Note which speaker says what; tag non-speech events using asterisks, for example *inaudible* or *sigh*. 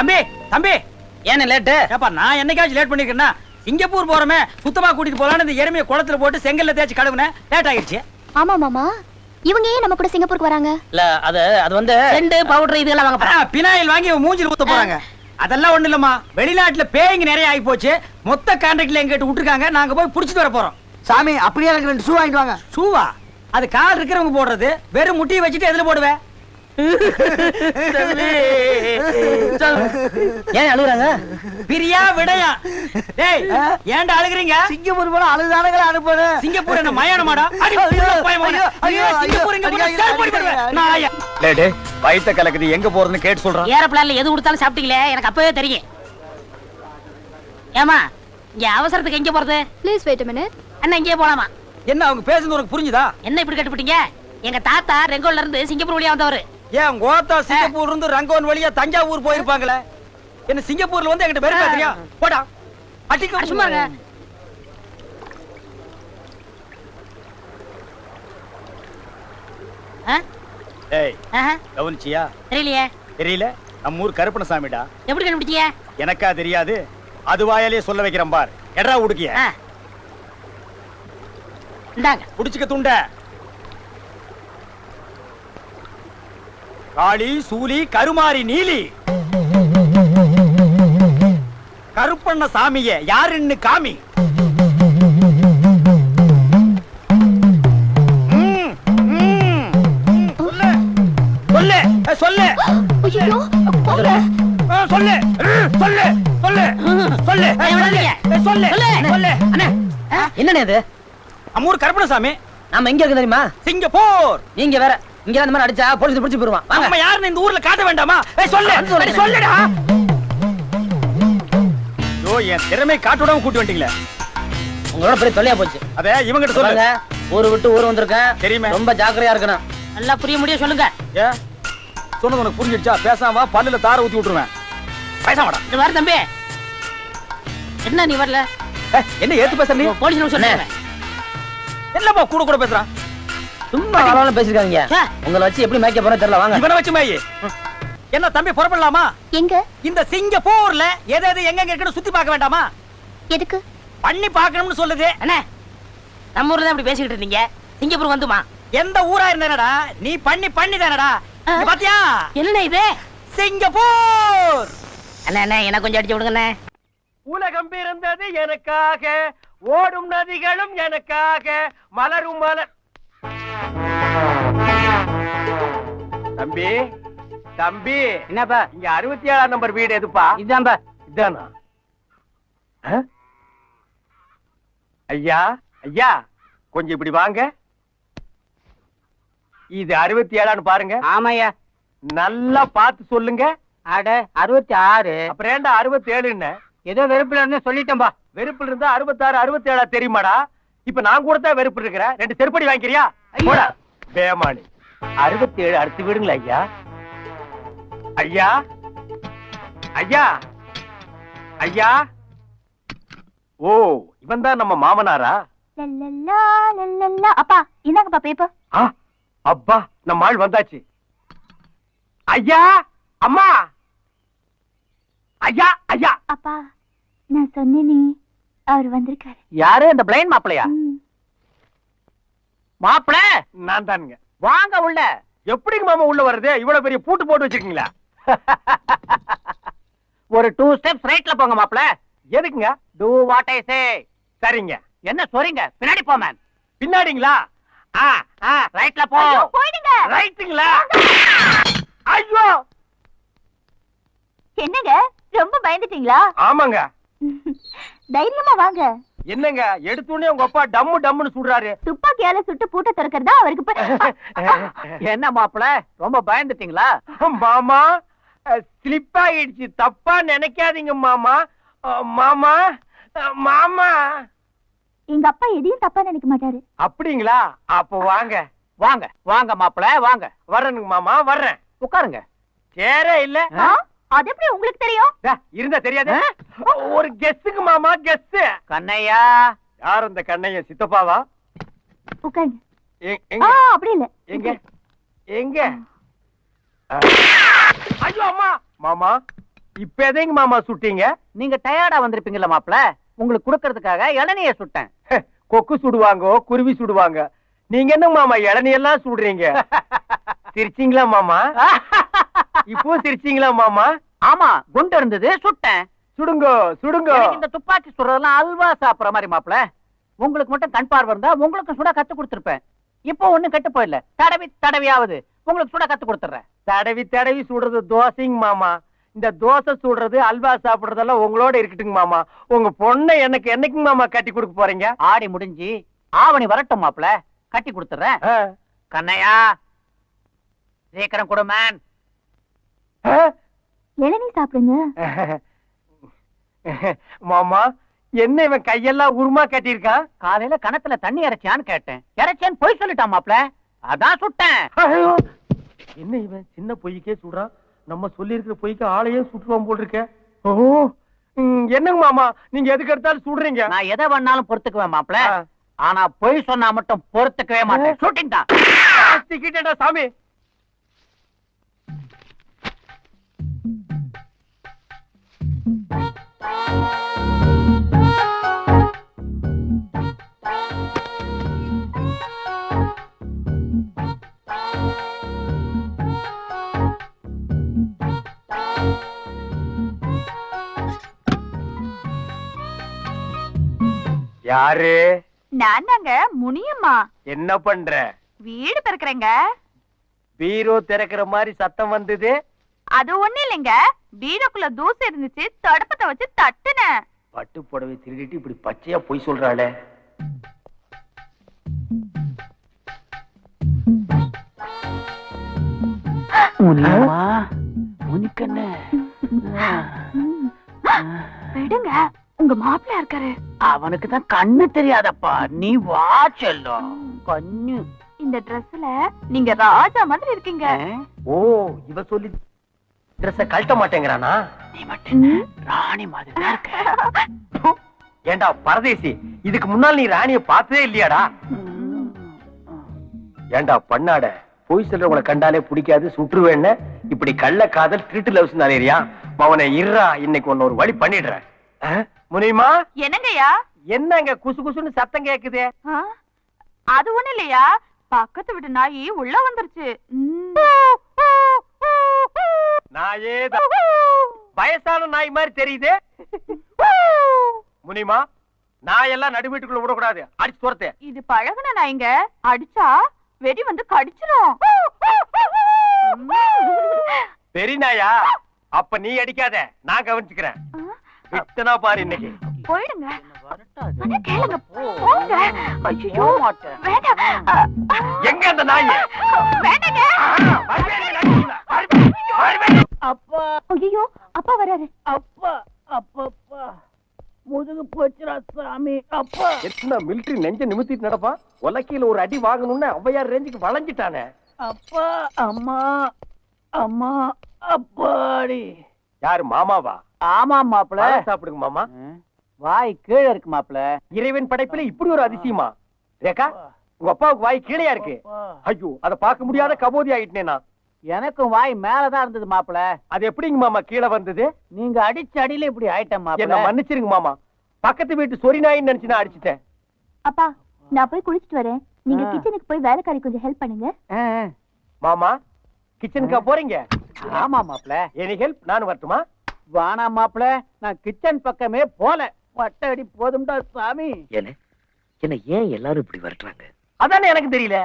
Speaker 1: தம்பி தம்பி.
Speaker 2: ஏன்னு லேட்டு?
Speaker 1: ஏப்பா நான் என்னைக்காச்சும் லேட் பண்ணிருக்கேன்னா சிங்கப்பூர் போறோமே சுத்தமா கூட்டிட்டு போலான்னு இந்த எருமையை குளத்துல போட்டு செங்கல்ல தேய்ச்சி கழுவுனேன். லேட் ஆகிடுச்சு.
Speaker 3: ஆமா மாமா. இவங்க ஏன் நம்ம கூட சிங்கப்பூருக்கு வராங்க?
Speaker 2: இல்ல அது அது வந்து ரெண்டு பவுடர் இதெல்லாம் வாங்க
Speaker 1: ஆ, பினாயில் வாங்கி மூஞ்சில ஊத்த போறாங்க. அதெல்லாம் ஒண்ணு இல்லம்மா. வெளிநாட்டுல பேய்ங்க நிறைய ஆகி போச்சு மொத்த கான்ட்ராக்ட்ல எங்கிட்ட விட்டுருக்காங்க. நாங்க போய் புடிச்சிட்டு வர போறோம்.
Speaker 4: சாமி அப்படியே எனக்கு ரெண்டு ஷூ வாங்கிட்டு வாங்க.
Speaker 1: ஷூவா அது கால் இருக்கிறவங்க போடுறது. வெறும் முட்டியை வச்சுட்டு எதுல போடுவேன்
Speaker 2: ஏன் அழுகுறாங்க?
Speaker 1: பிரியா விடையா. டேய் ஏன்டா அழுகுறீங்க?
Speaker 4: சிங்கப்பூர் போல அழுதானங்கள அனுப்புறேன்
Speaker 1: சிங்கப்பூர் என்ன மயானமாடா?
Speaker 4: ஐயோ,
Speaker 1: சிங்கப்பூர் இங்க போனா
Speaker 4: ஐயோ,
Speaker 1: செருப்படி போடுவேன்.
Speaker 4: ஐயோ,
Speaker 1: நாயா.
Speaker 5: லேடு வயித்த கலக்குது எங்க போறதுன்னு கேட்டு சொல்றான்
Speaker 2: ஏரோப்ளான்ல எது கொடுத்தாலும் சாப்பிட்டீங்களே? எனக்கு அப்பவே தெரியும். ஏமா இங்க அவசரத்துக்கு எங்க போறது?
Speaker 3: ப்ளீஸ் வெயிட் மினிட்
Speaker 2: அண்ணா இங்கே போலாமா?
Speaker 1: என்ன அவங்க பேசுறது உனக்கு புரிஞ்சுதா?
Speaker 2: என்ன இப்படி கட்டுப்பிட்டீங்க? எங்க தாத்தா ரெங்கோல்ல இருந்து சிங்கப்பூர் வழியா வந்தவரு.
Speaker 1: ஏன் கோத்தா சிங்கப்பூர்ல இருந்து ரங்கோன் வழியா தஞ்சாவூர் போயிருப்பாங்களே? என்ன சிங்கப்பூர்ல வந்து என்கிட்ட வெறுப்பா தெரியும் போடா.
Speaker 2: அட
Speaker 1: அடிக்க
Speaker 2: சும்மா இருங்க. ஆ?
Speaker 5: ஏய் கவனிச்சியா?
Speaker 2: தெரியலையே.
Speaker 5: தெரியல. நம்ம ஊர் கருப்பணசாமிடா
Speaker 2: எப்படி கண்டுபிடிச்சீங்க
Speaker 5: எனக்கா தெரியாது. அது வாயாலே சொல்ல வைக்கிறேன் பார். எடா உடுக்கிய.
Speaker 2: இந்தாங்க.
Speaker 5: புடிச்சுக்க துண்ட. காளி சூலி கருமாரி நீலி. கருப்பண்ண சாமிய யாருன்னு காமி. சொல்லு. சொல்லு. சொல்லு. சொல்லு. சொல்லு. சொல்லு. சொல்லு. சொல்லு.
Speaker 2: என்னண்ணே இது
Speaker 1: நம்ம ஊர் கருப்பணசாமி
Speaker 2: நாம எங்க இருக்கு தெரியுமா?
Speaker 1: சிங்கப்பூர்.
Speaker 2: நீங்க வேற இங்க அந்த மாதிரி அடிச்சா போலீஸ் பிடிச்சு போயிருவான். வாங்க.
Speaker 1: யாருன்னு இந்த ஊர்ல காட்ட வேண்டாமா? ஏய், சொல்லு. சொல்லுடா.
Speaker 5: ஐயோ என் திறமை காட்டு விடாம கூட்டி வந்துட்டீங்களே.
Speaker 2: உங்களோட பெரிய தொல்லையா போச்சு.
Speaker 5: அத இவங்கிட்ட சொல்லு.
Speaker 2: சொல்லுங்க ஊரு விட்டு ஊர் வந்திருக்கேன்.
Speaker 5: தெரியுமே.
Speaker 2: ரொம்ப ஜாக்கிரதையா இருக்கணும். நல்லா புரிய முடியும் சொல்லுங்க.
Speaker 5: ஏ சொன்னது உனக்கு புரிஞ்சிடுச்சா? பேசாம வா, பல்லுல தார ஊத்தி விட்டுருவேன். பேசாமடா
Speaker 2: இந்த வர தம்பி. என்ன நீ வரல?
Speaker 5: என்ன ஏத்து பேசுற நீ?
Speaker 2: போலீஸ் சொன்னேன்
Speaker 1: என்னப்பா கூட கூட பேசுறான்?
Speaker 2: சும்மா அளவுல பேசிருக்காங்க உங்களை வச்சு எப்படி மேய்க்க போறோம் தெரியல வாங்க.
Speaker 1: இவனை வச்சு மேயி. என்ன தம்பி புறப்படலாமா?
Speaker 3: எங்க?
Speaker 1: இந்த சிங்கப்பூர்ல எது எது எங்க எங்க இருக்குன்னு சுத்தி பார்க்க வேண்டாமா?
Speaker 3: எதுக்கு?
Speaker 1: பண்ணி பார்க்கணும்னு சொல்லுது.
Speaker 2: அண்ணே நம்ம ஊர்ல தான் இப்படி பேசிக்கிட்டு இருந்தீங்க. சிங்கப்பூர் வந்துமா?
Speaker 1: எந்த ஊரா இருந்தேனடா? நீ பண்ணி பண்ணி தானடா பாத்தியா?
Speaker 2: என்னண்ணே இது?
Speaker 1: சிங்கப்பூர்!
Speaker 2: அண்ணா அண்ணா எனக்கு கொஞ்சம் அடிச்சு விடுங்கண்ணே.
Speaker 1: உலகம் பிறந்தது எனக்காக ஓடும் நதிகளும் எனக்காக மலரும் மலர். தம்பி தம்பி.
Speaker 2: என்னப்பா?
Speaker 1: இங்க அறுபத்தி ஏழாம் நம்பர் வீடு எதுப்பா?
Speaker 2: இதான்பா
Speaker 1: இதானா? ஐயா ஐயா கொஞ்சம் இப்படி வாங்க. இது அறுபத்தி ஏழான்னு பாருங்க.
Speaker 2: ஆமாய்யா.
Speaker 1: நல்லா பார்த்து சொல்லுங்க.
Speaker 2: அட அறுபத்தி ஆறு
Speaker 1: அப்புறம் ஏன்டா அறுபத்தி ஏழுன்னு
Speaker 2: ஏதோ வெறுப்புல இருந்து சொல்லிட்டேன்பா.
Speaker 1: வெறுப்புல இருந்தா அறுபத்தாறு அறுபத்தி ஏழா தெரியுமாடா? இப்ப நான் கூட தான் வெறுப்பு இருக்கிறேன். ரெண்டு செருப்படி வாங்கிக்கிறியா? போடா. பேமானி. அறுபத்தி ஏழு அடுத்து விடுங்களா ஐயா. ஐயா. ஐயா. ஐயா. ஓ இவன் தான் நம்ம மாமனாரா.
Speaker 3: அப்பா இந்தாங்கப்பா பேப்பர்
Speaker 1: அப்பா நம்ம ஆள் வந்தாச்சு. ஐயா அம்மா. ஐயா ஐயா.
Speaker 3: அப்பா நான் சொன்னேனே அவர் வந்திருக்காரு.
Speaker 1: யாரு? அந்த பிளைன் மாப்பிளையா. மாப்பிள நான் தானுங்க. வாங்க உள்ள. எப்படிங்க மாமா உள்ள வருது இவ்வளவு பெரிய பூட்டு போட்டு வச்சிருக்கீங்களா? *laughs* ஒரு டூ ஸ்டெப்ஸ் ரைட்ல போங்க மாப்பிள. எதுக்குங்க? டூ வாட் ஐ சே சரிங்க. என்ன சொல்றீங்க பின்னாடி போ மேம் பின்னாடிங்களா? ஆ ஆ ரைட்ல போ.
Speaker 3: போயிடுங்க.
Speaker 1: ரைட்டுங்களா ஐயோ!
Speaker 3: என்னங்க? ரொம்ப பயந்துட்டீங்களா?
Speaker 1: ஆமாங்க.
Speaker 3: தைரியமா வாங்க.
Speaker 1: என்னங்க எடுத்தோடனே உங்க அப்பா டம்மு டம்முன்னு சுடுறாரு.
Speaker 3: துப்பாக்கியால சுட்டு பூட்ட திறக்கிறதா அவருக்கு *laughs*
Speaker 1: என்ன மாப்பிள ரொம்ப பயந்துட்டீங்களா? மாமா ஸ்லிப் ஆயிடுச்சு. தப்பா நினைக்காதீங்க மாமா. மாமா மாமா.
Speaker 3: எங்க அப்பா எதையும் தப்பா நினைக்க மாட்டாரு.
Speaker 1: அப்படிங்களா? அப்ப வாங்க. வாங்க வாங்க மாப்பிள வாங்க. வர்றேனுங்க மாமா வர்றேன். உட்காருங்க. சேரே இல்ல?
Speaker 3: அது எப்படி உங்களுக்கு தெரியும்?
Speaker 1: டா, இருந்தா தெரியாது. ஒரு கெஸ்ஸுக்கு மாமா கெஸ் கண்ணையா? யார் அந்த கண்ணையா சித்தப்பாவா?
Speaker 3: உட்காருங்க அப்படி இல்ல.
Speaker 1: எங்க? எங்க? ஐயோ அம்மா! மாமா இப்ப எதைங்க மாமா சுட்டீங்க?
Speaker 6: நீங்க டயர்டா வந்திருப்பீங்கல்ல மாப்பிள? உங்களுக்கு கொடுக்கறதுக்காக இளநிய சுட்டேன்.
Speaker 1: கொக்கு சுடுவாங்க குருவி சுடுவாங்க. நீங்க என்ன மாமா இளநீ சுடுறீங்க? சிரிச்சீங்களா மாமா? *laughs* இப்போ சிரிச்சீங்களா மாமா?
Speaker 6: ஆமா குண்டு இருந்தது சுட்டேன்.
Speaker 1: சுடுங்க சுடுங்க.
Speaker 6: இந்த துப்பாக்கி சுடுறதெல்லாம் அல்வா சாப்பிடுற மாதிரி மாப்பிள. உங்களுக்கு மட்டும் கண் பார்வை இருந்தா உங்களுக்கும் சுட கத்து கொடுத்துருப்பேன். இப்போ ஒண்ணும் கெட்டு போயிடல தடவி தடவியாவது உங்களுக்கு சுட கத்து கொடுத்துறேன்.
Speaker 1: தடவி தடவி சுடுறது தோசைங்க மாமா. இந்த தோசை சுடுறது அல்வா சாப்பிடுறதெல்லாம் உங்களோட இருக்கட்டுங்க மாமா. உங்க பொண்ணை எனக்கு என்னைக்குங்க மாமா கட்டி கொடுக்க போறீங்க?
Speaker 6: ஆடி முடிஞ்சு ஆவணி வரட்டும் மாப்பிள. கட்டி கொடுத்துறேன்? கண்ணையா. சீக்கிரம் கொடு மேன்
Speaker 1: ஆ?
Speaker 7: இளநீ சாப்பிடுங்க? *laughs* *laughs*
Speaker 1: மாமா என்ன இவன் கையெல்லாம் உருமா கட்டியிருக்கான்
Speaker 6: காலையில கணத்துல தண்ணி இறைச்சியான்னு கேட்டேன். இறைச்சேன்னு போய் சொல்லிட்டான் மாப்பிள அதான் சுட்டேன்!
Speaker 1: என்ன இவன் சின்ன பொய்க்கே சுடுறான் நம்ம சொல்லி இருக்கிற பொய்க்கு ஆளையே சுட்டுவான் போல் இருக்க ஓ என்னங்க மாமா நீங்க எதுக்கு எடுத்தாலும் சுடுறீங்க?
Speaker 6: நான் எதை வேணாலும் பொறுத்துக்குவேன் மாப்பிள
Speaker 1: ஆ.
Speaker 6: ஆனா பொய் சொன்னா மட்டும் பொறுத்துக்கவே மாட்டேன். தான்.
Speaker 1: சிக்கிட்டேன்டா சாமி. யாரு?
Speaker 7: நான் தாங்க முனியம்மா.
Speaker 1: என்ன பண்ற?
Speaker 7: வீடு திறக்கிறேங்க.
Speaker 1: பீரோ திறக்கிற மாதிரி சத்தம் வந்தது?
Speaker 7: அது ஒண்ணு இல்லைங்க. பீரோக்குள்ள தூசு இருந்துச்சு தடுப்பத்தை வச்சு தட்டுனேன்.
Speaker 1: பட்டு புடவை திருடிட்டு இப்படி பச்சையா பொய் சொல்றாளே.
Speaker 6: முனியம்மா? முனிக்கண்ணு
Speaker 7: விடுங்க. உங்க மாப்பிள்ள இருக்காரு.
Speaker 6: அவனுக்கு தான் கண்ணு தெரியாதப்பா. நீ வா செல்லம். கண்ணு.
Speaker 7: இந்த Dressல நீங்க ராஜா மாதிரி இருக்கீங்க.
Speaker 1: ஓ இவ சொல்லி ட்ரெஸ்ஸ கழட்ட மாட்டேங்கிறானா?
Speaker 6: நீ மட்டும்? ராணி மாதிரி தான் இருக்க. *laughs*
Speaker 1: ஏண்டா பரதேசி இதுக்கு முன்னால் நீ ராணிய பார்த்ததே இல்லையாடா? ஏண்டா பண்ணாட பொய் சொல்றவங்களை கண்டாலே பிடிக்காது சுற்றுவேன்னு? இப்படி கள்ள காதல் திருட்டு லவ்ஸ் நாளேரியா அவனை இருறா இன்னைக்கு ஒன்னு ஒரு வழி பண்ணிடுறேன். ஆ? முனியுமா?
Speaker 7: என்னங்கய்யா?
Speaker 1: என்னங்க குசு குசுன்னு சத்தம் கேக்குதே?
Speaker 7: அது ஒண்ணு இல்லையா? பக்கத்து வீட்டு நாயி உள்ள வந்துருச்சு.
Speaker 1: நாயே. வயசான நாய் மாதிரி தெரியுது? முனிமா நாயெல்லாம் நடு வீட்டுக்குள்ள விடக்கூடாது. அடிச்சு துரத்து.
Speaker 7: இது பழகுன நாய்ங்க. அடிச்சா வெடி வந்து கடிச்சிரும்.
Speaker 1: பெரிய நாயா அப்ப நீ அடிக்காத. நான் கவனிச்சுக்கிறேன். விட்டனா பாரு இன்னைக்கு.
Speaker 7: போயிடுங்க. கேளுங்க. போங்க. ஐயோ. வேண்டாம்.
Speaker 1: எங்க அந்த நாய்?
Speaker 7: வேண்டாங்க.
Speaker 6: அப்பா.
Speaker 7: ஐயோ அப்பா வராரு.
Speaker 6: அப்பா அப்பப்பா. முதுகு போச்சுடா சாமி. அப்பா.
Speaker 1: எத்தனை மிலிட்டரி நெஞ்ச நிமித்திட்டு நடப்பான் உலக்கையில ஒரு அடி வாங்கணும்னு ஔவையார் ரேஞ்சுக்கு வளைஞ்சிட்டானே.
Speaker 6: அப்பா அம்மா. அம்மா அப்பாடி.
Speaker 1: யாரு மாமாவா?
Speaker 6: ஆமா மாப்பிள.
Speaker 1: சாப்பிடுங்க மாமா.
Speaker 6: வாய் கீழே இருக்கு மாப்பிள.
Speaker 1: இறைவன் படைப்புல இப்படி ஒரு அதிசயமா? ரேகா உங்க அப்பாவுக்கு வாய் கீழையா இருக்கு? ஐயோ அத பார்க்க முடியாத கபோதி ஆயிட்டேனே நான்.
Speaker 6: எனக்கும் வாய் மேலதான் இருந்தது மாப்பிள.
Speaker 1: அது எப்படிங்க மாமா கீழே வந்தது?
Speaker 6: நீங்க அடிச்ச அடியில இப்படி ஆயிட்டேன்
Speaker 1: என்ன
Speaker 6: மாப்பிள
Speaker 1: மன்னிச்சிருங்க மாமா. பக்கத்து வீட்டு சொரி நாயின்னு நினைச்சு நான் அடிச்சிட்டேன்.
Speaker 7: அப்பா நான் போய் குளிச்சிட்டு வரேன். நீங்க. கிச்சனுக்கு போய் வேலைக்காரி கொஞ்சம் ஹெல்ப் பண்ணுங்க.
Speaker 1: மாமா கிச்சனுக்கா போறீங்க?
Speaker 6: ஆமா மாப்பிள.
Speaker 1: எனி ஹெல்ப் நான் வரட்டுமா?
Speaker 6: வானா மாப்பிள நான் கிச்சன் பக்கமே போல. பட்ட அடி போதும்டா சாமி.
Speaker 8: என்ன? என்ன ஏன் எல்லாரும் இப்படி வரட்டுறாங்க?
Speaker 1: அதானே எனக்கு தெரியல.